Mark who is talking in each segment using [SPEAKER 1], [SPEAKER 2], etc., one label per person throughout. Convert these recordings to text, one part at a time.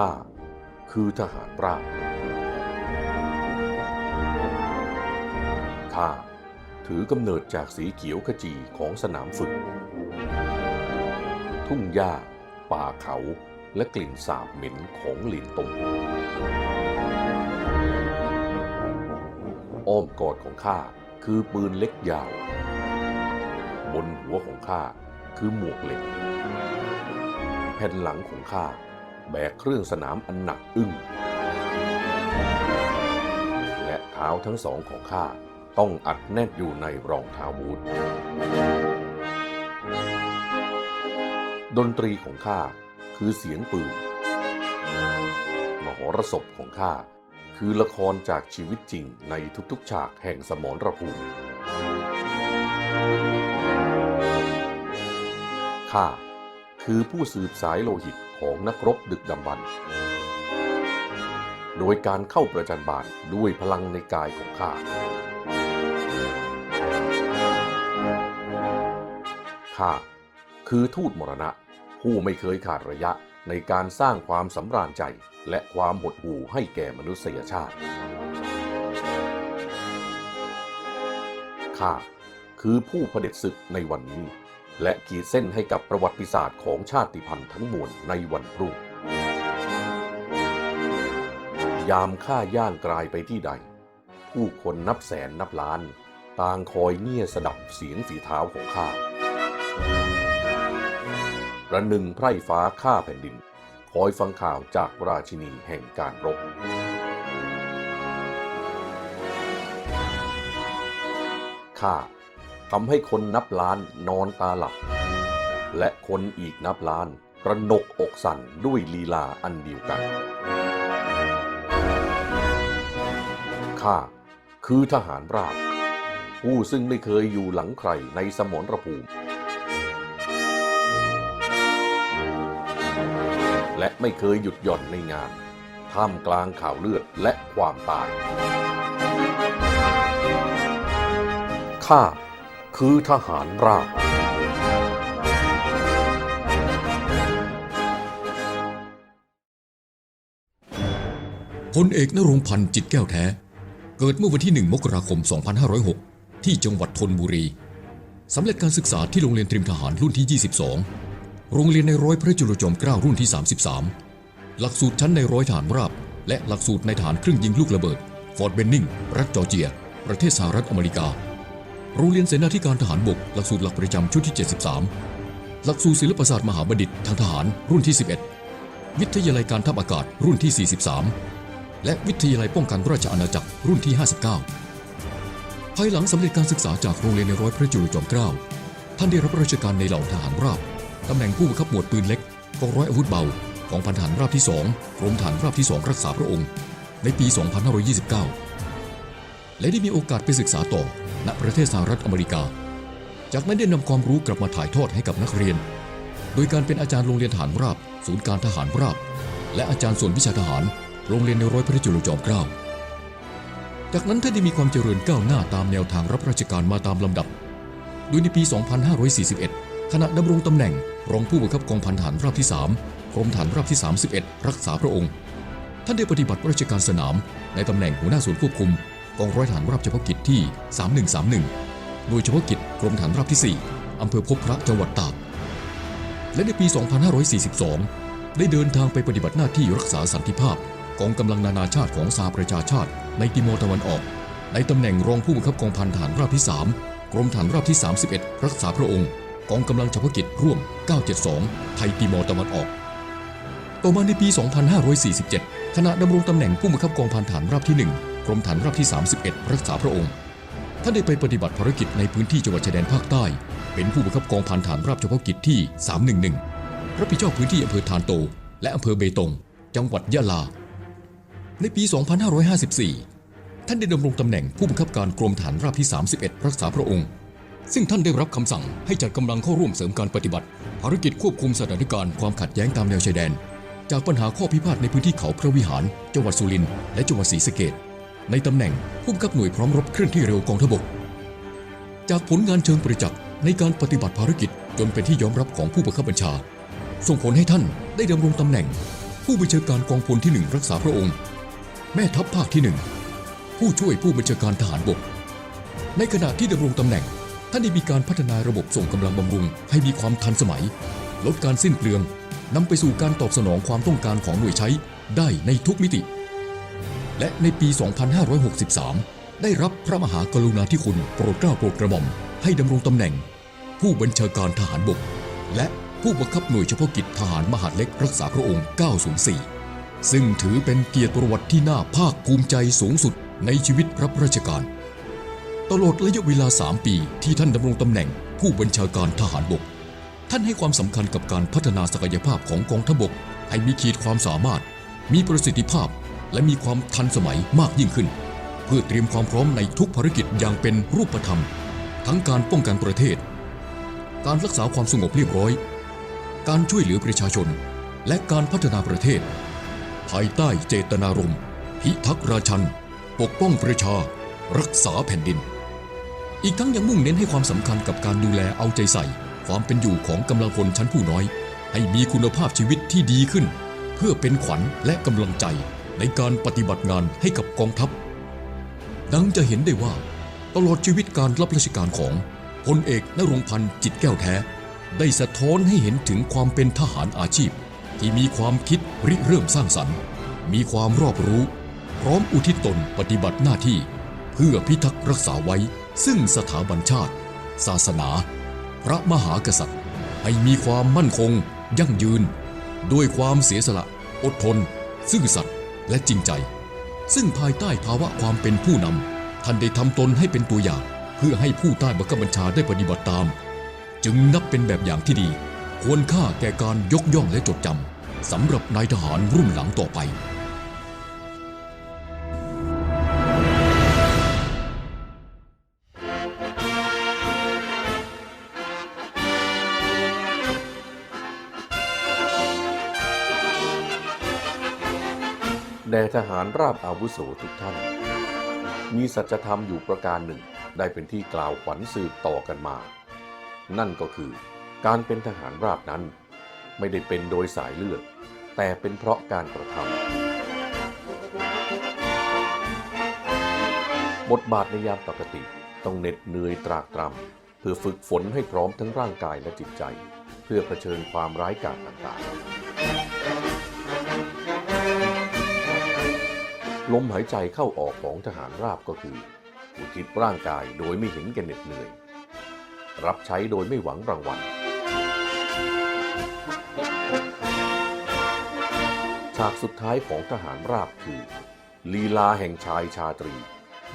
[SPEAKER 1] ข้าคือทหารราบข้าถือกำเนิดจากสีเขียวขจีของสนามฝึก ทุ่งหญ้า ป่าเขาและกลิ่นสาบเหม็นของหลินตงอ้อมกอดของข้าคือปืนเล็กยาว บนหัวของข้าคือหมวกเหล็ก แผ่นหลังของข้า แบกเครื่องสนามอันหนักอึ้ง และเท้าทั้งสองของข้าต้องอัดแน่นอยู่ในรองเท้าบูทดนตรีของข้าคือเสียงปืน มหรสพของข้าคือละครจากชีวิตจริงในทุกๆฉากแห่งสมรภูมิข้าคือผู้สืบสายโลหิต ของนักรบดึกดำบรรพ์โดยการเข้าประจันบานด้วยพลังในกายของข้า ข้าคือทูตมรณะ ผู้ไม่เคยขาดระยะในการสร้างความสำราญใจและความหดหู่ให้แก่มนุษยชาติ ข้าคือผู้เผด็จศึกในวันนี้ และขีดเส้นให้กับประวัติศาสตร์ของชาติพันธุ์ทั้งมวลในวันพรุ่ง ยามข้าย่างกลายไปที่ใด ผู้คนนับแสนนับล้าน ต่างคอยเงี่ยสดับเสียงฝีเท้าของข้าระหนึ่งไพร่ฟ้าข้าแผ่นดิน คอยฟังข่าวจากราชินีแห่งการรบข้า ทำให้คนนับล้านนอนตาหลับ และคนอีกนับล้านประนกอกสั่นด้วยลีลาอันเดียวกัน ข้าคือทหารราบ ผู้ซึ่งไม่เคยอยู่หลังใครในสมรภูมิ และไม่เคยหยุดหย่อนในงาน ท่ามกลางข่าวเลือดและความตาย ข้า คือทหารราบ
[SPEAKER 2] พลเอกนรงพันธ์จิตแก้วแท้ เกิดเมื่อวันที่ 1 มกราคม 2506 ที่จังหวัดธนบุรี สำเร็จการศึกษาที่โรงเรียนเตรียมทหารรุ่นที่ 22 โรงเรียนในร้อยพระจุลจอมเกล้ารุ่นที่ 33 หลักสูตรชั้นในร้อยฐานราบ และหลักสูตรในฐานเครื่องยิงลูกระเบิด ฟอร์ดเบนนิง รัฐจอร์เจีย ประเทศสหรัฐอเมริกา โรงเรียนเสนาธิการทหารบก หลักสูตรหลักประจำชุดที่ 73 หลักสูตรศิลปศาสตร์มหาบัณฑิตทางทหารรุ่นที่ 11 วิทยาลัยการทัพอากาศรุ่นที่ 43 และวิทยาลัยป้องกันราชอาณาจักรรุ่นที่ 59 ภายหลังสำเร็จการศึกษาจากโรงเรียนในร้อยพระจุลจอมเกล้า ท่านได้รับราชการในเหล่าทหารราบตำแหน่งผู้บังคับหมวดปืนเล็กกองร้อยอาวุธเบากองพันทหารราบที่2กรมทหารราบที่ 2 รักษาพระองค์ ในปี 2529 และได้มีโอกาสไปศึกษาต่อ ณประเทศสหรัฐอเมริกา จากนั้นได้นำความรู้กลับมาถ่ายทอดให้กับนักเรียน โดยการเป็นอาจารย์โรงเรียนทหารราบ ศูนย์การทหารราบ และอาจารย์ส่วนวิชาทหาร โรงเรียนในร้อยพระจุลจอมเกล้าจากนั้นท่านได้มีความเจริญก้าวหน้าตามแนวทางรับราชการมาตามลำดับ โดยในปี 2541 ขณะดำรงตำแหน่ง รองผู้บังคับกองพันทหารราบที่ 3 กรมฐานราบที่ 31 รักษาพระองค์ ท่านได้ปฏิบัติราชการสนามในตำแหน่งหัวหน้าส่วนควบคุม กองร้อยฐานราบเฉพาะกิจที่ 3131 โดยเฉพาะกิจกรมฐานราบที่ 4 อำเภอพบพระจังหวัดตาก และในปี 2542 ได้เดินทางไปปฏิบัติหน้าที่รักษาสันติภาพกองกำลังนานาชาติของสหประชาชาติ ในติโมร์ตะวันออก ในตำแหน่งรองผู้บังคับกองพันฐานราบที่ 3 กรมฐานราบที่ 31 รักษาพระองค์ กองกำลังเฉพาะกิจร่วม 972 ไทยติโมร์ตะวันออก ต่อมาในปี 2547 ขณะดำรงตำแหน่งผู้บังคับกองพันฐานราบที่ 1 กรมฐานราบที่ 31 รักษาพระองค์ ท่านได้ไปปฏิบัติภารกิจในพื้นที่จังหวัดชายแดนภาคใต้ เป็นผู้บังคับกองพันฐานราบเฉพาะกิจที่ 311 รับผิดชอบพื้นที่อำเภอทานโต และอำเภอเบตง จังหวัดยะลา ในปี 2554 ท่านได้ดำรงตำแหน่งผู้บังคับการกรมฐานราบที่ 31 รักษาพระองค์ ซึ่งท่านได้รับคำสั่งให้จัดกำลังเข้าร่วมเสริมการปฏิบัติภารกิจควบคุมสถานการณ์ความขัดแย้งตามแนวชายแดน จากปัญหาข้อพิพาทในพื้นที่เขาพระวิหาร จังหวัดสุรินทร์และจังหวัดศรีสะเกษ ในตำแหน่งผู้บังคับหน่วยพร้อมรบเคลื่อนที่เร็วกองทบก จากผลงานเชิงประจักษ์ในการปฏิบัติภารกิจจนเป็นที่ยอมรับของผู้บังคับบัญชา ส่งผลให้ท่านได้ดำรงตำแหน่ง ผู้บัญชาการกองพลที่หนึ่งรักษาพระองค์ แม่ทัพภาคที่หนึ่งผู้ช่วยผู้บัญชาการทหารบก ในขณะที่ดำรงตำแหน่ง ท่านได้มีการพัฒนาระบบส่งกำลังบำรุง ให้มีความทันสมัย ลดการสิ้นเปลืองนำไปสู่การตอบสนองความต้องการของหน่วยใช้ได้ในทุกมิติ และในปี 2563 ได้รับพระมหากรุณาธิคุณโปรดเกล้าโปรดกระหม่อมให้ดำรงตำแหน่ง ผู้บัญชาการทหารบก และผู้บังคับหน่วยเฉพาะกิจทหารมหาดเล็กรักษาพระองค์ 904 ซึ่งถือเป็นเกียรติประวัติที่น่าภาคภูมิใจสูงสุดในชีวิตรับราชการ ตลอดระยะเวลา 3 ปีที่ท่านดำรงตำแหน่ง ผู้บัญชาการทหารบก ท่านให้ความสำคัญกับการพัฒนาศักยภาพของกองทัพบก ให้มีขีดความสามารถ มีประสิทธิภาพ และมีความทันสมัยมากยิ่งขึ้น เพื่อเตรียมความพร้อมในทุกภารกิจอย่างเป็นรูปธรรม ทั้งการป้องกันประเทศ การรักษาความสงบเรียบร้อย การช่วยเหลือประชาชน และการพัฒนาประเทศ ภายใต้เจตนารมณ์พิทักษ์ราชัน ปกป้องประชา รักษาแผ่นดิน อีกทั้งยังมุ่งเน้นให้ความสำคัญกับการดูแลเอาใจใส่ ความเป็นอยู่ของกำลังพลชั้นผู้น้อย ให้มีคุณภาพชีวิตที่ดีขึ้น เพื่อเป็นขวัญและกำลังใจ ในการปฏิบัติงานให้กับกองทัพ ดังจะเห็นได้ว่า ตลอดชีวิตการรับราชการของพลเอกนรงพันธ์จิตแก้วแท้ ได้สะท้อนให้เห็นถึงความเป็นทหารอาชีพ ที่มีความคิดริเริ่มสร้างสรรค์ มีความรอบรู้ พร้อมอุทิศตนปฏิบัติหน้าที่ เพื่อพิทักษ์รักษาไว้ ซึ่งสถาบันชาติ ศาสนา พระมหากษัตริย์ ให้มีความมั่นคง ยั่งยืน ด้วยความเสียสละ อดทน ซื่อสัตย์ และจริงใจ ซึ่งภายใต้ภาวะความเป็นผู้นำท่านได้ทำตนให้เป็นตัวอย่าง เพื่อให้ผู้ใต้บังคับบัญชาได้ปฏิบัติตาม จึงนับเป็นแบบอย่างที่ดี ควรค่าแก่การยกย่องและจดจำสำหรับนายทหารรุ่นหลังต่อไป
[SPEAKER 1] ทหารราบอาวุโสทุกท่าน มีสัจธรรมอยู่ประการหนึ่ง ได้เป็นที่กล่าวขวัญสืบต่อกันมา นั่นก็คือ การเป็นทหารราบนั้น ไม่ได้เป็นโดยสายเลือด แต่เป็นเพราะการกระทำบทบาทในยามปกติต้องเหน็ดเหนื่อยตรากตรำเพื่อฝึกฝนให้พร้อมทั้งร่างกายและจิตใจ เพื่อเผชิญความร้ายกาจต่างๆ ลมหายใจเข้าออกของทหารราบก็คือ อุทิศร่างกายโดยไม่เห็นแก่เหน็ดเหนื่อย รับใช้โดยไม่หวังรางวัล ฉากสุดท้ายของทหารราบคือ ลีลาแห่งชายชาตรี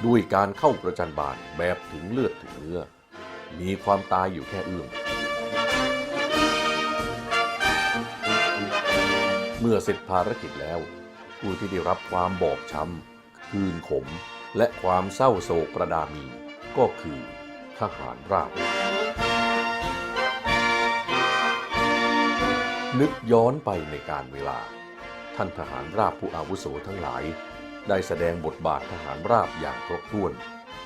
[SPEAKER 1] ด้วยการเข้าประจันบานแบบถึงเลือดถึงเนื้อ มีความตายอยู่แค่เอื้อมเมื่อเสร็จภารกิจแล้ว ผู้ที่ได้รับความบอบช้ำคืนขม และความเศร้าโศกประดามี ก็คือทหารราบนึกย้อนไปในการเวลา ท่านทหารราบผู้อาวุโสทั้งหลาย ได้แสดงบทบาททหารราบอย่างครบถ้วน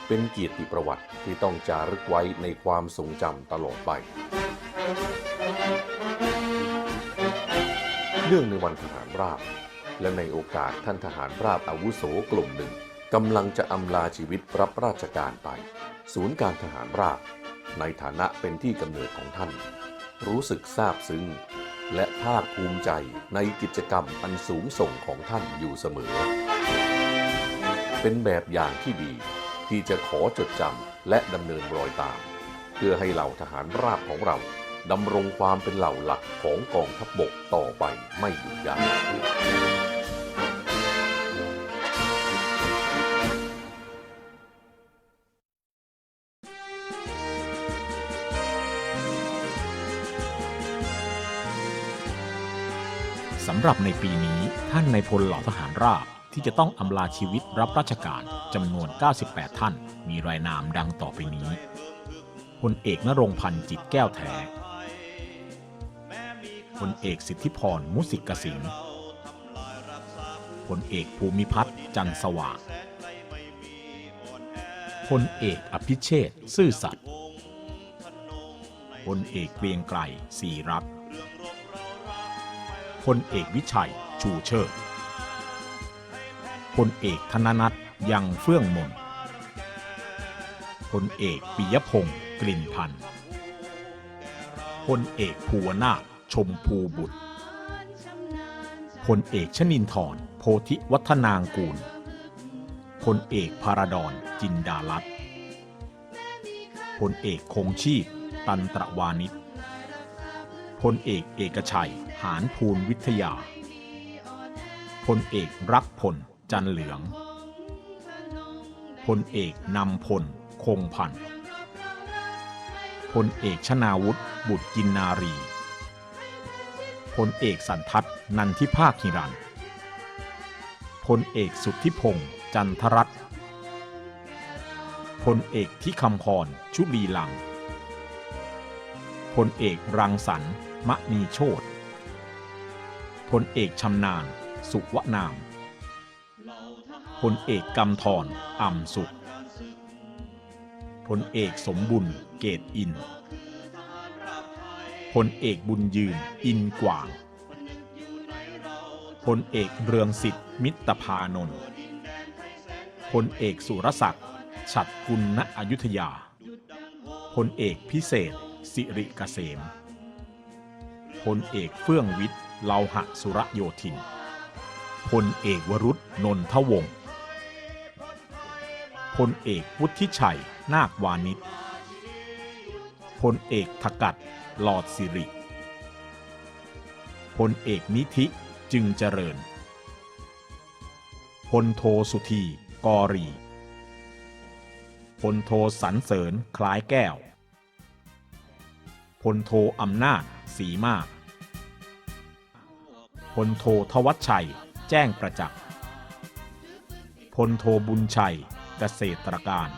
[SPEAKER 1] เป็นเกียรติประวัติที่ต้องจารึกไว้ในความทรงจำตลอดไปเนื่องในวันทหารราบ และในโอกาสท่านทหารราบอาวุโสกลุ่มหนึ่งกำลังจะอำลาชีวิตรับราชการไป ศูนย์การทหารราบ ในฐานะเป็นที่กำเนิดของท่าน รู้สึกซาบซึ้ง และภาคภูมิใจในกิจกรรมอันสูงส่งของท่านอยู่เสมอ เป็นแบบอย่างที่ดีที่จะขอจดจำและดำเนินรอยตาม เพื่อให้เหล่าทหารราบของเรา ดำรงความเป็นเหล่าหลักของกองทัพบบกต่อไปไม่หยุดยั้ง
[SPEAKER 3] สำหรับในปีนี้ท่านในพลเหล่าทหารราบที่จะต้องอำลาชีวิตรับราชการจำนวน 98 ท่าน มีรายนามดังต่อไปนี้พลเอกนรงพันธ์จิตแก้วแท้ พลเอกสิทธิพรมุสิกสิงห์พลเอกภูมิพัฒน์จันสว่างพลเอกอภิเชษซื่อสัตย์พลเอกเกรียงไกรศรีรักพลเอกวิชัยชชูเชิดพลเอกธนนัทยังเฟื่องมนพลเอกปิยพงศ์กลิ่นพันธ์พลเอกภูวนาถ ชมพูบุตรพลเอกชนินทรโพธิวัฒนางกูลพลเอกพาราดอนจินดาลัตพลเอกคงชีพ ตันตระวานิชพลเอกเอกชัย หานภูลวิทยา พลเอกรักพล จันเหลือง พลเอกนำพล คงพันธ์พลเอกชนาวุฒิบุตรกินนารี พลเอกสันทัศนันทิภาคหิรันพลเอกสุทธิพงษ์จันทรัตน์พลเอกที่คำพรชุลีลังพลเอกรังสรรค์มะนีโชตพลเอกชำนาญ สุวนาม พลเอกกำธรอ่ำสุข พลเอกสมบุญ เกตอิน พลเอกบุญยืน อินกว่าง พลเอกเรืองสิทธิ์มิตรพานนท์ พลเอกสุรศักดิ์ฉัดกุลณอยุธยา พลเอกพิเศษ สิริกเกษม พลเอกเฟื่องวิทย์เลาหะสุรโยธิน พลเอกวรุษนนทวงศ์ พลเอกวุฒิชัยนาควานิช พลเอกทกัดหลอดสิริ พลเอกนิธิจึงเจริญ พลโทสุธีกอรี พลโทสันเสริญคล้ายแก้ว พลโทอำนาจศรีมาก พลโททวัชชัยแจ้งประจักษ์ พลโทบุญชัยเกษตรการ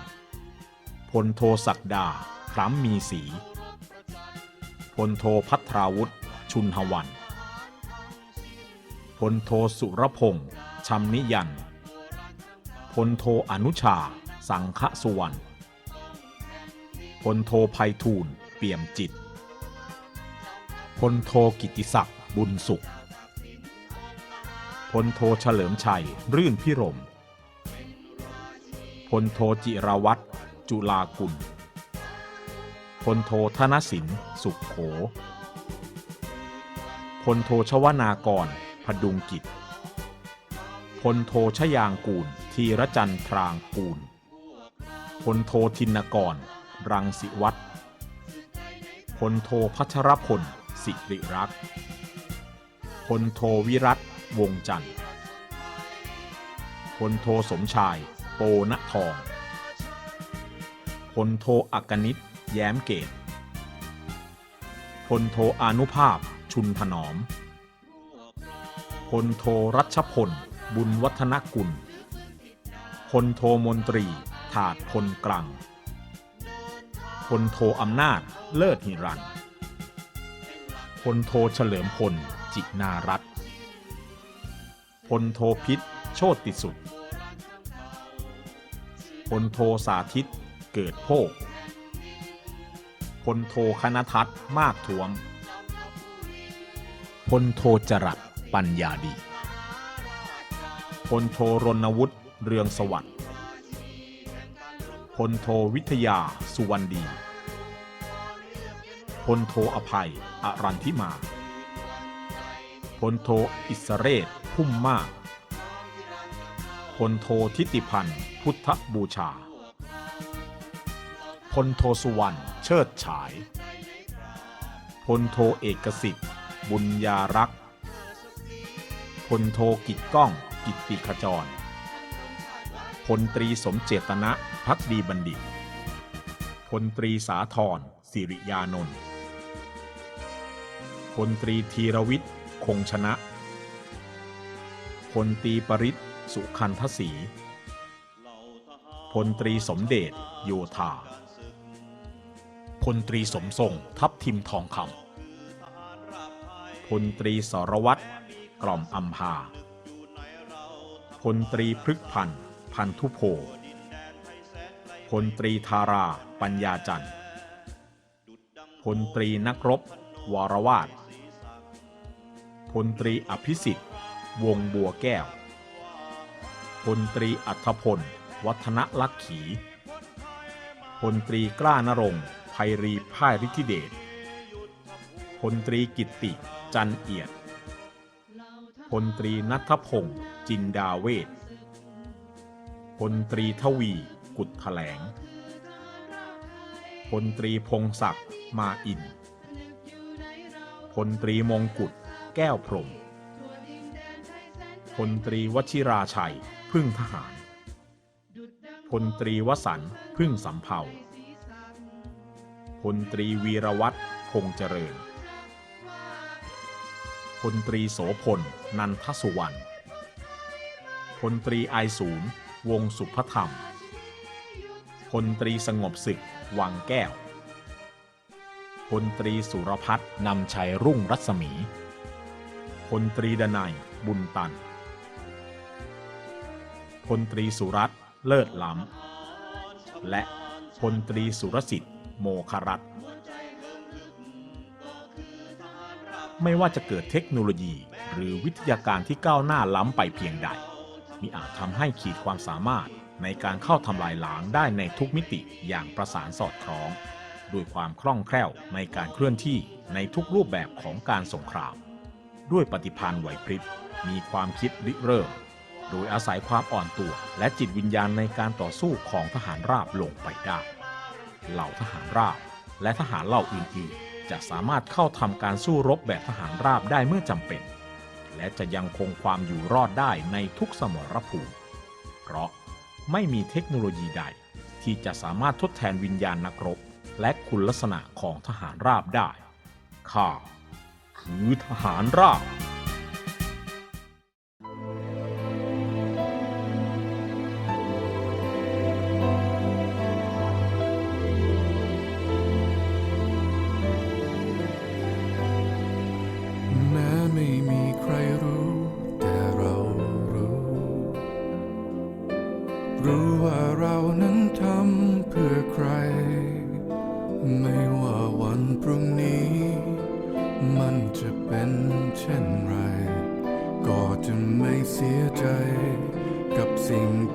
[SPEAKER 3] พลโทศักดา คล้ำมีสีพลโทพัทราวุธ ชุนหวันพลโทสุรพงษ์ชำนิยันพลโทอนุชา สังฆสุวรรณพลโทภัยทูลเปี่ยมจิตพลโทกิติศักดิ์บุญสุขพลโทเฉลิมชัย รื่นพิรมพลโทจิรวัตรจุลากุล พลโทธนสิน สุขโข พลโทชวนากร พดุงกิจ พลโทชยางกูล ทีรจันทรางกูล พลโททินกร รังสิวัตรพลโทพัชรพล สิริรักษ์ พลโทวิรัตวงจันทร์ พลโทสมชาย โปณทอง พลโทอักนิต แย้มเกตพลโทอนุภาพชุนถนอมพลโทรัชพล บุญวัฒนกุลพลโทมนตรี ถาดพลกลังพลโทอำนาจ เลิศหิรันพลโทเฉลิมพล จินารัตน์พลโทพิษ โชติสุดพลโทสาธิต เกิดโภค พลโทคณทัศน์มากทวม พลโทจรัสปัญญาดี พลโทรณวุฒิเรืองสวัสดิ์ พลโทวิทยาสุวรรณดี พลโทอภัยอรันทิมา พลโทอิสเรศพุ่มมาก พลโททิติพันธ์พุทธบูชา พลโทสุวรรณ เชิดฉาย พลโทเอกสิทธิ์ บุญญารักษ์พลโทกิจก้อง กิตติขจร พลตรีสมเจตนะพักดีบัณฑิต พลตรีสาธรสิริยานนท์ พลตรีธีรวิทย์ คงชนะ พลตรีปริศสุคันทศรีพลตรีสมเดชโยธา พลตรีสมทรงทับทิมทองคำพลตรีสรวัตรกล่อมอัมพาพลตรีพฤกพันธ์พันธุโพพลตรีธาราปัญญาจันทร์พลตรีนักรบ วรวาดพลตรีอภิสิทธิ์ วงบัวแก้วพลตรีอัธพล วัฒนลักขีพลตรีกล้านรง ไพรีพ่ายฤทธิเดชพลตรีกิตติ จันเอียดพลตรีนัทพงศ์จินดาเวทพลตรีทวี กุดแถลงพลตรีพงศักดิ์มาอินพลตรีมงกุฎแก้วพรหมพลตรีวชิราชัย พึ่งทหารพลตรีวสันพึ่งสำเภา ลตรีวีรวัตรคงเจริญพลตรีโสพล นันทสุวรรณพลตรีไอศูนย์วงสุภธรรมพลตรีสงบศึก วังแก้วพลตรีสุรพัฒน์นำชัยรุ่งรัศมีพลตรีดนัยบุญตันพลตรีสุรัตน์เลิศล้ำ และพลตรีสุรสิทธิ์ โมครัตน์ไม่ว่าจะเกิดเทคโนโลยีหรือวิทยาการที่ก้าวหน้าล้ำไปเพียงใด มิอาจทำให้ขีดความสามารถในการเข้าทำลายล้างได้ในทุกมิติอย่างประสานสอดคล้อง ด้วยความคล่องแคล่วในการเคลื่อนที่ในทุกรูปแบบของการสงคราม ด้วยปฏิภาณไหวพริบ มีความคิดริเริ่ม โดยอาศัยความอ่อนตัวและจิตวิญญาณในการต่อสู้ของทหารราบลงไปได้ เหล่าทหารราบ และทหารเหล่าอื่นๆจะสามารถเข้าทำการสู้รบแบบทหารราบได้เมื่อจำเป็น และจะยังคงความอยู่รอดได้ในทุกสมรภูมิ เพราะไม่มีเทคโนโลยีใด ที่จะสามารถทดแทนวิญญาณนักรบ และคุณลักษณะของทหารราบได้ข้าคือทหารราบ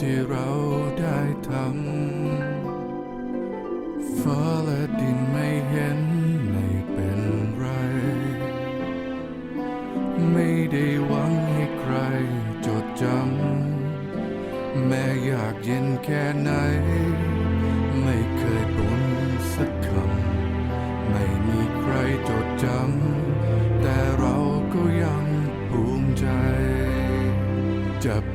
[SPEAKER 4] ที่เราได้ทำ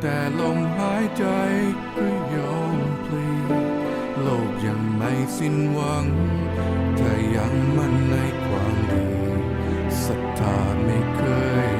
[SPEAKER 4] แต่ลมหายใจก็ยอมพลีโลกยังไม่สิ้นหวังถ้ายังมั่นในความดีศรัทธาไม่เคย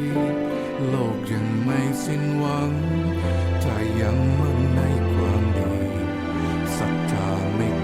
[SPEAKER 4] สิ้นหวังถ้ายังมั่นในความดีศรัทธาไม่